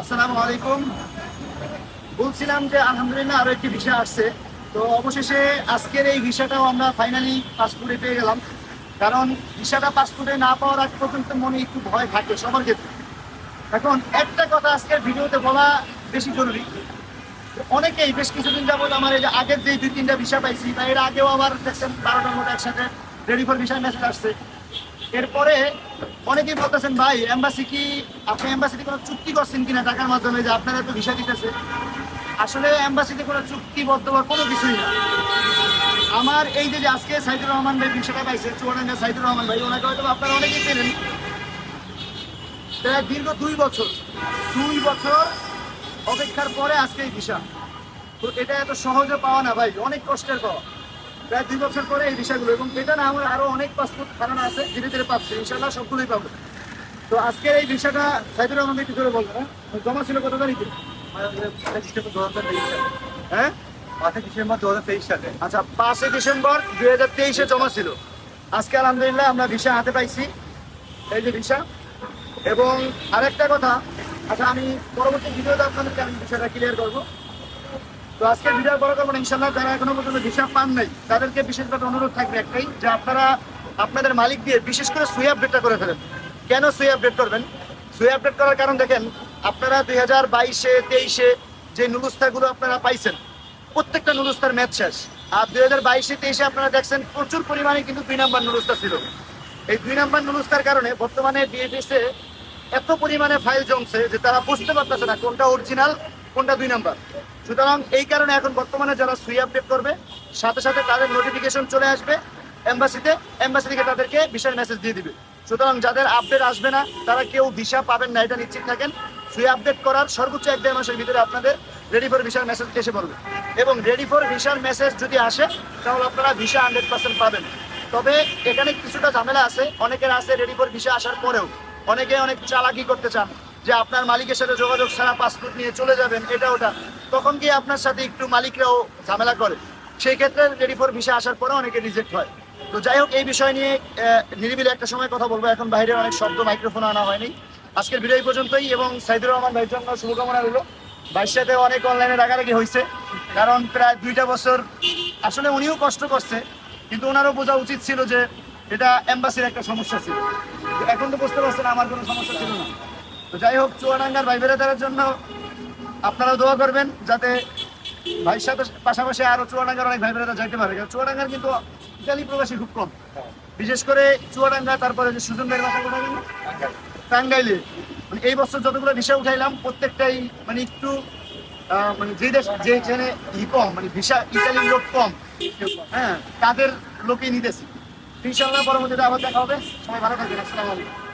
আসসালামু আলাইকুম। বলছিলাম যে আলহামদুলিল্লাহ আরও একটি ভিসা আসছে। তো অবশেষে আজকের এই ভিসাটাও আমরা ফাইনালি পাসপোর্টে পেয়ে গেলাম। কারণ ভিসাটা পাসপোর্টে না পাওয়ার আগ পর্যন্ত মনে একটু ভয় থাকে সবার ক্ষেত্রে। এখন একটা কথা আজকের ভিডিওতে বলা বেশি জরুরি। অনেকেই বেশ কিছুদিন যাবত আমার এই যে আগের যে দুই তিনটা ভিসা পাইছি, বা এর আগেও আবার দেখছেন বারোটার মতো একসাথে রেডি ফর ভিসা মেসেজ আসছে। এরপরে অনেকেই বলতেছেন, ভাই এম্বাসি কি আপনি এম্বাসিতে কোনো চুক্তি করছেন কিনা টাকার মাধ্যমে যে আপনারা তো ভিসা দিতেছে? আসলে এম্বাসিতে কোনো চুক্তিবদ্ধ বা কোনো কিছুই না। আমার এই যে আজকে সাইদুর রহমান ভাই ভিসাটা পাইছে, চুয়াডাঙ্গা সাইদুর রহমান ভাই, ওনাকে হয়তো আপনারা অনেকেই চেনেন। প্রায় দীর্ঘ দুই বছর দুই বছর অপেক্ষার পরে আজকে এই ভিসা। তো এটা এত সহজে পাওয়া না ভাই, অনেক কষ্টের পাওয়া। প্রায় দুই বছর পরে এই বিষয়গুলো এবং এটা না আমার আরও অনেক পাসপোর্ট ধারণা আছে ধীরে ধীরে পাচ্ছে ইনশাল্লাহ সবগুলোই পাবো। তো আজকের এই বিষয়টা সাইদুর রহমান একটু করে বলব হ্যাঁ? জমা ছিল কত তারিখে? হ্যাঁ? পাঁচই ডিসেম্বর দু হাজার তেইশ সালে। আচ্ছা পাঁচই ডিসেম্বর দুই হাজার তেইশে জমা ছিল। আজকে আলহামদুলিল্লাহ আমরা ভিসা হাতে পাইছি এই যে ভিসা। এবং আরেকটা কথা আচ্ছা আমি পরবর্তী ভিডিওতে আমি বিষয়টা ক্লিয়ার করব। তো আজকে ভিডিও বড় করব ইনশাল্লাহ যারা এখনও পর্যন্ত ভিসা পান নাই তাদেরকে বিশেষভাবে অনুরোধ থাকবে একটাই, যে আপনারা আপনাদের মালিক দিয়ে বিশেষ করে সুই আপডেটটা করে ফেলেন। কেন সুই আপডেট করবেন? সুই আপডেট করার কারণ দেখেন, আপনারা দুই হাজার বাইশে, তেইশে যে নুরুস্তাগুলো আপনারা পাইছেন, প্রত্যেকটা নুরুস্তার ম্যাচ শেষ। আর দুই হাজার বাইশে, তেইশে আপনারা দেখছেন, প্রচুর পরিমাণে কিন্তু দুই নাম্বার নুরুস্তা ছিল। এই দুই নাম্বার নুরুস্তার কারণে বর্তমানে বিএডিসে এত পরিমাণে ফাইল জমছে যে তারা বুঝতে পারতেছে না কোনটা অরিজিনাল কোনটা দুই নাম্বার। সুতরাং এই কারণে এখন বর্তমানে যারা সুই আপডেট করবে, সাথে সাথে তাদের নোটিফিকেশন চলে আসবে এম্বাসিতে এম্বাসি থেকে তাদেরকে ভিসার মেসেজ দিয়ে দিবে। সুতরাং যাদের আপডেট আসবে না, তারা কেউ ভিসা পাবেন না, এটা নিশ্চিত থাকেন। সুই আপডেট করার সর্বোচ্চ এক দেড় মাসের ভিতরে আপনাদের রেডি ফর ভিসার মেসেজ এসে পড়বে। এবং রেডি ফর ভিসার মেসেজ যদি আসে, তাহলে আপনারা ভিসা হান্ড্রেড পার্সেন্ট পাবেন। তবে এখানে কিছুটা ঝামেলা আছে, অনেকের আছে রেডি ফর ভিসা আসার পরেও। অনেকে অনেক চালাকি করতে চান। যে আপনার মালিকের সাথে যোগাযোগ ছাড়া পাসপোর্ট নিয়ে চলে যাবেন, এটা ওটা। তখন গিয়ে আপনার সাথে একটু মালিকরাও ঝামেলা করে? সেই ক্ষেত্রে রেডি ফর ভিসা আসার পরে অনেকে রিজেক্ট হয়। তো যাই হোক, এই বিষয় নিয়ে নিরিবিলি একটা সময় কথা বলব। এখন বাইরে অনেক শব্দ মাইক্রোফোন আনা হয়নি। আজকের ভিডিও পর্যন্তই এবং সাইদুর রহমান ভাইয়ের জন্য শুভকামনা রইল। ভাইয়ের সাথে অনেক অনলাইনে রাগারাগি হয়েছে, কারণ প্রায় দুইটা বছর আসলে উনিও কষ্ট করছে, কিন্তু ওনারও বোঝা উচিত ছিল যে এটা এম্বাসির একটা সমস্যা ছিল। এখন তো বুঝতে পারছেন, আমার কোনো সমস্যা ছিল না। তো যাই হোক, চুয়াডাঙ্গার ভাই বেড়াদারের জন্য আপনারা দোয়া করবেন যাতে ভাইয়ের সাথে পাশাপাশি আরও চুয়াডাঙ্গার অনেক ভাই বেড়াদা যাইতে পারে। কারণ চুয়াডাঙ্গার কিন্তু ইতালি প্রবাসী খুব কম। বিশেষ করে চুয়াডাঙ্গা, তারপরে যে সুজন ভাইয়ের বাসা কোথায় টাঙ্গাইলে। মানে এই বছর যতগুলো ভিসা উঠাইলাম, প্রত্যেকটাই মানে একটু মানে যে দেশ যেখানে ই কম মানে ভিসা ইতালির লোক কম হ্যাঁ তাদের লোকেই নিতেছি। ইনশাল্লাহ পরবর্তীতে আবার দেখা হবে। সবাই ভালো থাকবেন। আসসালামু আলাইকুম।